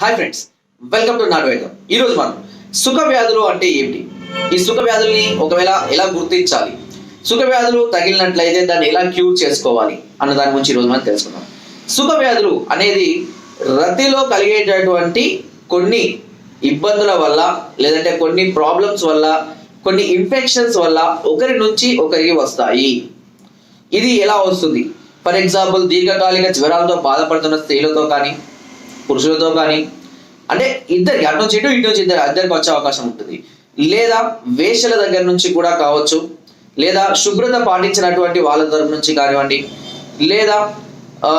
Hi friends welcome to నాటు వైద్యం ఈరోజు మనం సుఖ వ్యాధులు అంటే ఏమిటి? ఈ సుఖ వ్యాధుల్ని ఒకవేళ ఎలా గుర్తించాలి? సుఖ వ్యాధులు తగిలినట్లయితే దాన్ని ఎలా క్యూర్ చేసుకోవాలి? అన్న దాని గురించి ఈరోజు మనం తెలుసుకుందాం. సుఖ వ్యాధులు అనేది రతిలో కలిగేటటువంటి కొన్ని ఇబ్బందుల వల్ల లేదంటే కొన్ని ప్రాబ్లమ్స్ వల్ల కొన్ని ఇన్ఫెక్షన్స్ వల్ల ఒకరి నుంచి ఒకరికి వస్తాయి. ఇది ఎలా వస్తుంది? ఫర్ ఎగ్జాంపుల్ దీర్ఘకాలిక జ్వరాలతో బాధపడుతున్న స్త్రీలతో కానీ పురుషులతో కానీ అంటే ఇద్దరికి అటు నుంచి ఇటు ఇటు నుంచి ఇద్దరు ఇద్దరికి వచ్చే అవకాశం ఉంటుంది. లేదా వేషల దగ్గర నుంచి కూడా కావచ్చు లేదా శుభ్రత పాటించినటువంటి వాళ్ళ తరపు నుంచి కానివ్వండి లేదా ఆ,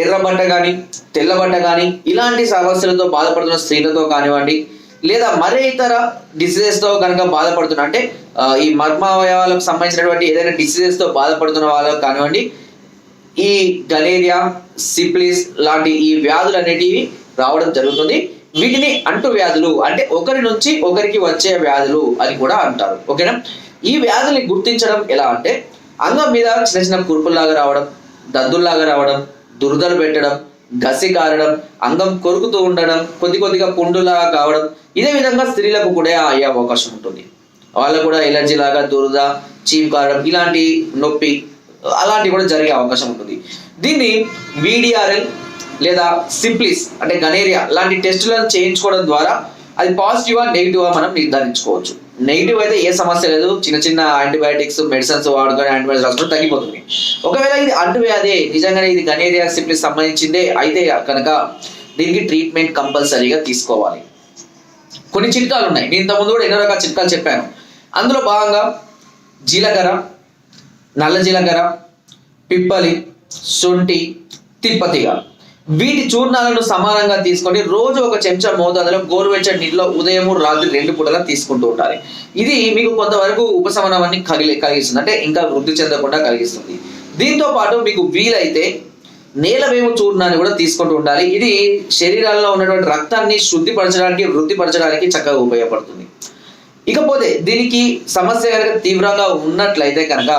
ఎర్రబట్ట కానీ తెల్లబట్ట కానీ ఇలాంటి సమస్యలతో బాధపడుతున్న స్త్రీలతో కానివ్వండి లేదా మరే ఇతర డిసీజెస్తో కనుక బాధపడుతున్న అంటే ఈ మర్మావయవాలకు సంబంధించినటువంటి ఏదైనా డిసీజెస్తో బాధపడుతున్న వాళ్ళకు కానివ్వండి ఈ గలేరియా సిప్లిస్ లాంటి ఈ వ్యాధులు అనేటివి రావడం జరుగుతుంది. వీటిని అంటు వ్యాధులు అంటే ఒకరి నుంచి ఒకరికి వచ్చే వ్యాధులు అని కూడా అంటారు. ఓకేనా? ఈ వ్యాధుల్ని గుర్తించడం ఎలా అంటే అంగం మీద చిన్న చిన్న కురుపుల్లాగా రావడం దద్దుల్లాగా రావడం దురదలు పెట్టడం గసి కారడం అంగం కొరుకుతూ ఉండడం కొద్ది కొద్దిగా పుండులాగా కావడం ఇదే విధంగా స్త్రీలకు కూడా అయ్యే అవకాశం ఉంటుంది. వాళ్ళకు కూడా ఎలర్జీ లాగా దురద చీమ్ కారడం ఇలాంటి నొప్పి అలాంటివి కూడా జరిగే అవకాశం ఉంటుంది. దీన్ని వీడిఆర్ఎల్ లేదా సింప్లిస్ అంటే గనేరియా లాంటి టెస్టులను చేయించుకోవడం ద్వారా అది పాజిటివా నెగిటివా మనం నిర్ధారించుకోవచ్చు. నెగిటివ్ అయితే ఏ సమస్య లేదు. చిన్న చిన్న యాంటీబయాటిక్స్ మెడిసిన్స్ వాడుకొని యాంటీబయాటిక్స్ రాసుకుంటే తగ్గిపోతుంది. ఒకవేళ ఇది అంటువ్యాధి నిజంగానే ఇది గనేరియా సింప్లిస్ సంబంధించిందే అయితే కనుక దీనికి ట్రీట్మెంట్ కంపల్సరీగా తీసుకోవాలి. కొన్ని చిట్కాలు ఉన్నాయి. నేను ఇంతకుముందు కూడా ఎన్నో రకాల చిట్కాలు చెప్పాను. అందులో భాగంగా జీలకర్ర నల్ల జీలకర్ర పిప్పలి శొంఠి తిప్పతిగా. వీటి చూర్ణాలను సమానంగా తీసుకొని రోజు ఒక చెంచా మోతాదులో గోరువెచ్చని నీటిలో ఉదయం రాత్రి రెండు పూటలా తీసుకుంటూ ఉండాలి ఇది మీకు కొంతవరకు ఉపశమనాన్ని కలిగి కలిగిస్తుంది. అంటే ఇంకా వృద్ధి చెందకుండా కలిగిస్తుంది. దీంతో పాటు మీకు వీలైతే నేలవేము చూర్ణాన్ని కూడా తీసుకుంటూ ఉండాలి. ఇది శరీరాల్లో ఉన్నటువంటి రక్తాన్ని శుద్ధిపరచడానికి వృద్ధిపరచడానికి చక్కగా ఉపయోగపడుతుంది. ఇకపోతే దీనికి సమస్య కనుక తీవ్రంగా ఉన్నట్లయితే కనుక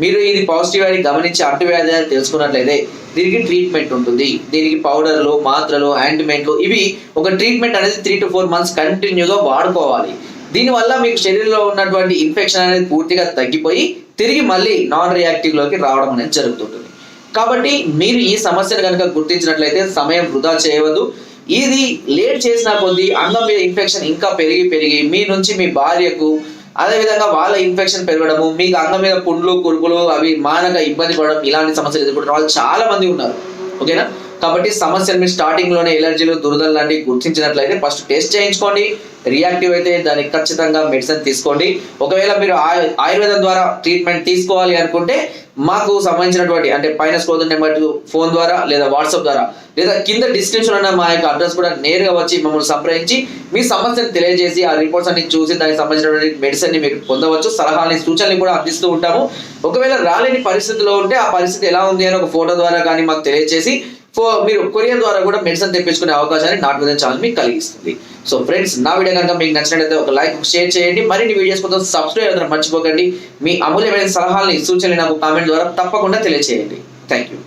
మీరు ఇది పాజిటివ్ అని గమనించి అంటువ్యాధి అని తెలుసుకున్నట్లయితే దీనికి ట్రీట్మెంట్ ఉంటుంది. దీనికి పౌడర్లు మాత్రలు ఆయింట్మెంట్లు ఇవి ఒక ట్రీట్మెంట్ అనేది త్రీ టు ఫోర్ మంత్స్ కంటిన్యూగా వాడుకోవాలి. దీనివల్ల మీకు శరీరంలో ఉన్నటువంటి ఇన్ఫెక్షన్ అనేది పూర్తిగా తగ్గిపోయి తిరిగి మళ్ళీ నాన్ రియాక్టివ్లోకి రావడం అనేది జరుగుతుంటుంది. కాబట్టి మీరు ఈ సమస్యను కనుక గుర్తించినట్లయితే సమయం వృధా చేయవద్దు. ఇది లేట్ చేసిన కొద్దీ అంగం మీద ఇన్ఫెక్షన్ ఇంకా పెరిగి పెరిగి మీ నుంచి మీ భార్యకు అదే విధంగా వాళ్ళ ఇన్ఫెక్షన్ పెరగడము మీకు అంగం మీద పుండ్లు కురుపులు అవి మానక ఇబ్బంది పడడం ఇలాంటి సమస్యలు ఎదుర్కొంటున్న వాళ్ళు చాలా మంది ఉన్నారు. ఓకేనా? కాబట్టి సమస్యలు మీరు స్టార్టింగ్లోనే ఎలర్జీలు దురదలు లాంటివి గుర్తించినట్లయితే ఫస్ట్ టెస్ట్ చేయించుకోండి. రియాక్టివ్ అయితే దానికి ఖచ్చితంగా మెడిసిన్ తీసుకోండి. ఒకవేళ మీరు ఆయుర్వేదం ద్వారా ట్రీట్మెంట్ తీసుకోవాలి అనుకుంటే మాకు సంబంధించినటువంటి అంటే పైన స్క్రోల్ నెంబర్ ఫోన్ ద్వారా లేదా వాట్సాప్ ద్వారా లేదా కింద డిస్క్రిప్షన్ ఉన్న మా యొక్క అడ్రస్ కూడా నేరుగా వచ్చి మమ్మల్ని సంప్రదించి మీ సమస్యను తెలియజేసి ఆ రిపోర్ట్స్ అన్ని చూసి దానికి సంబంధించినటువంటి మెడిసిన్ని మీరు పొందవచ్చు. సలహాలని సూచనలు కూడా అందిస్తూ ఉంటాము. ఒకవేళ రాలేని పరిస్థితిలో ఉంటే ఆ పరిస్థితి ఎలా ఉంది అని ఒక ఫోటో ద్వారా కానీ మాకు తెలియజేసి మీరు కొరియర్ ద్వారా కూడా మెడిసిన్ తెప్పించుకునే అవకాశాన్ని నాట్ విజన్ ఛానల్ మీకు కలిగిస్తుంది. సో ఫ్రెండ్స్ నా వీడియో కనుక మీకు నచ్చినట్లయితే ఒక లైక్ షేర్ చేయండి. మరిన్ని వీడియోస్ కోసం సబ్స్క్రైబ్ మర్చిపోకండి. మీ అమూల్యమైన సలహాలని సూచనలు నాకు కామెంట్ ద్వారా తప్పకుండా తెలియజేయండి థ్యాంక్ యూ